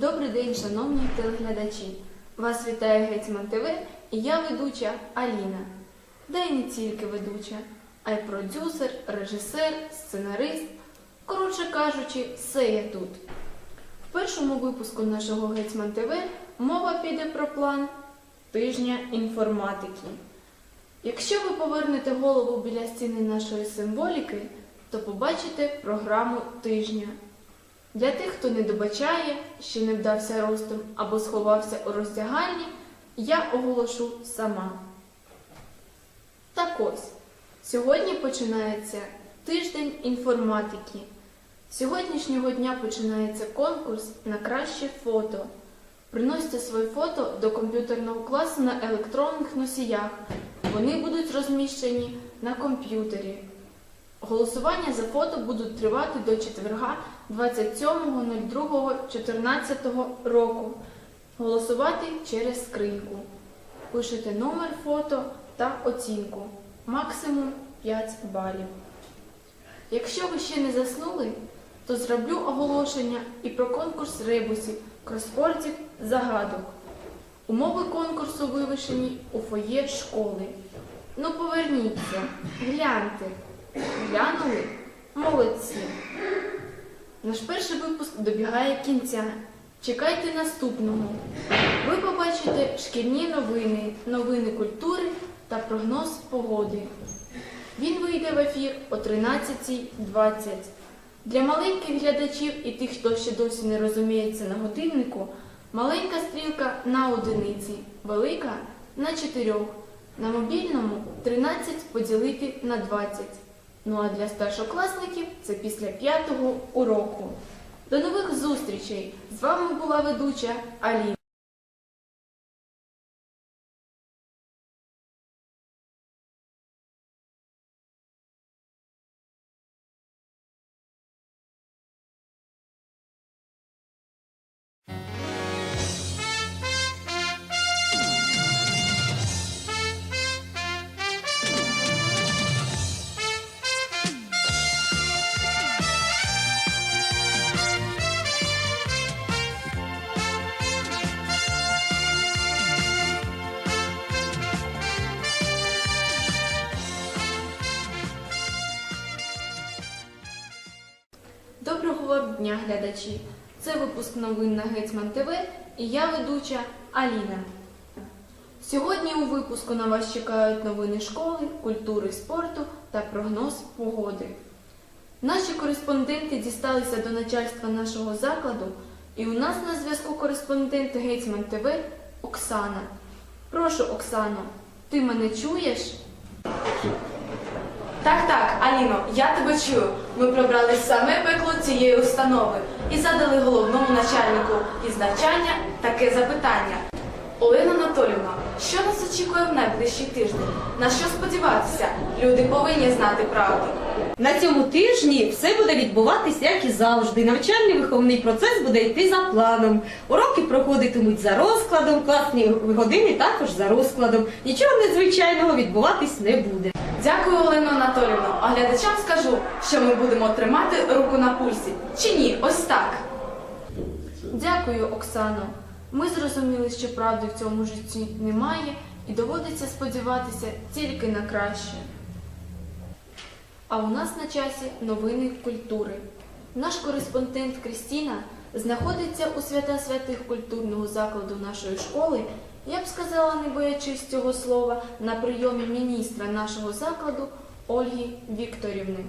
Добрий день, шановні телеглядачі! Вас вітає Гетьман ТВ і я ведуча Аліна. Де не тільки ведуча, а й продюсер, режисер, сценарист. Коротше кажучи, все я тут. В першому випуску нашого Гетьман ТВ мова піде про план тижня інформатики. Якщо ви повернете голову біля стіни нашої символіки, то побачите програму тижня. Для тих, хто не добачає, ще не вдався ростом або сховався у роздягальні, я оголошу сама. Так ось, сьогодні починається тиждень інформатики. З Сьогоднішнього дня починається конкурс на краще фото. Приносьте своє фото до комп'ютерного класу на електронних носіях. Вони будуть розміщені на комп'ютері. Голосування за фото будуть тривати до четверга 27.02.14 року. Голосувати через скриньку. Пишете номер фото та оцінку. Максимум 5 балів. Якщо ви ще не заснули, то зроблю оголошення і про конкурс ребусів, кросвордів, загадок. Умови конкурсу вивішені у фоє школи. Ну поверніться, гляньте. Глянули? Молодці. Наш перший випуск добігає кінця. Чекайте наступного. Ви побачите шкільні новини, новини культури та прогноз погоди. Він вийде в ефір о 13.20. Для маленьких глядачів і тих, хто ще досі не розуміється на годиннику, маленька стрілка на одиниці, велика на 4. На мобільному 13 поділити на 20. Ну а для старшокласників це після п'ятого уроку. До нових зустрічей! З вами була ведуча Аліна. Дня, глядачі! Це випуск новин на Гетьман ТВ і я ведуча Аліна. Сьогодні у випуску на вас чекають новини школи, культури, спорту та прогноз погоди. Наші кореспонденти дісталися до начальства нашого закладу, і у нас на зв'язку кореспондент Гетьман ТВ Оксана. Прошу, Оксано, ти мене чуєш? Так, так, Аліно, я тебе чую. Ми пробрали саме пекло цієї установи і задали головному начальнику із навчання таке запитання. Олена Анатолівна, що нас очікує в найближчий тиждень? На що сподіватися? Люди повинні знати правду. На цьому тижні все буде відбуватися, як і завжди. Навчальний виховний процес буде йти за планом. Уроки проходитимуть за розкладом, класні години також за розкладом. Нічого незвичайного відбуватись не буде. Дякую, Олено Анатолівно. А глядачам скажу, що ми будемо тримати руку на пульсі. Чи ні? Ось так. Дякую, Оксано. Ми зрозуміли, що правди в цьому житті немає і доводиться сподіватися тільки на краще. А у нас на часі новини культури. Наш кореспондент Крістіна знаходиться у свята святих культурного закладу нашої школи, я б сказала, не боячись цього слова, на прийомі міністра нашого закладу Ольги Вікторівни.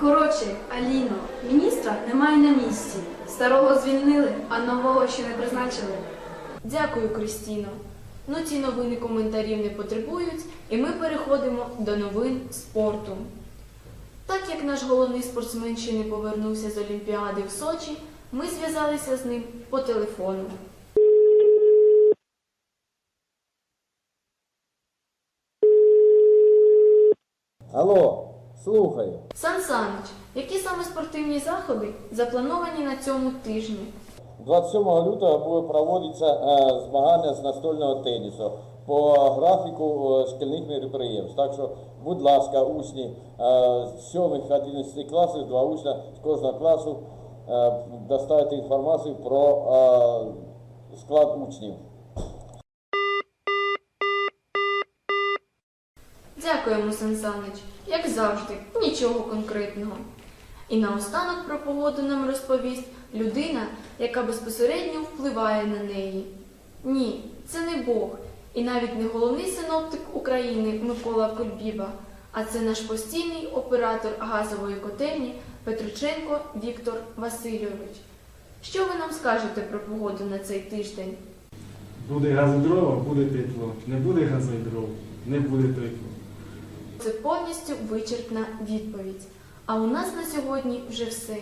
Коротше, Аліно, міністра немає на місці. Старого звільнили, а нового ще не призначили. Дякую, Крістіно. Ну, ці новини коментарів не потребують, і ми переходимо до новин спорту. Так як наш головний спортсмен ще не повернувся з Олімпіади в Сочі, ми зв'язалися з ним по телефону. Алло, слухаю. Сан Санич, які саме спортивні заходи заплановані на цьому тижні? 27 лютого буде проводитися е, змагання з настольного тенісу по графіку е, шкільних мероприємств. Так що, будь ласка, учні е, з 7 11 класів, два учня з кожного класу е, доставити інформацію про е, склад учнів. Дякуємо, Сан Санич. Як завжди, нічого конкретного. І наостанок про погоду нам розповість людина, яка безпосередньо впливає на неї. Ні, це не Бог, і навіть не головний синоптик України Микола Кульбіба, а це наш постійний оператор газової котельні Петрученко Віктор Васильович. Що ви нам скажете про погоду на цей тиждень? Буде газодрова, буде тепло. Не буде газодров, не буде тепло. Це повністю вичерпна відповідь. А у нас на сьогодні вже все.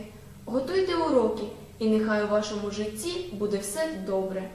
Готуйте уроки, і нехай у вашому житті буде все добре.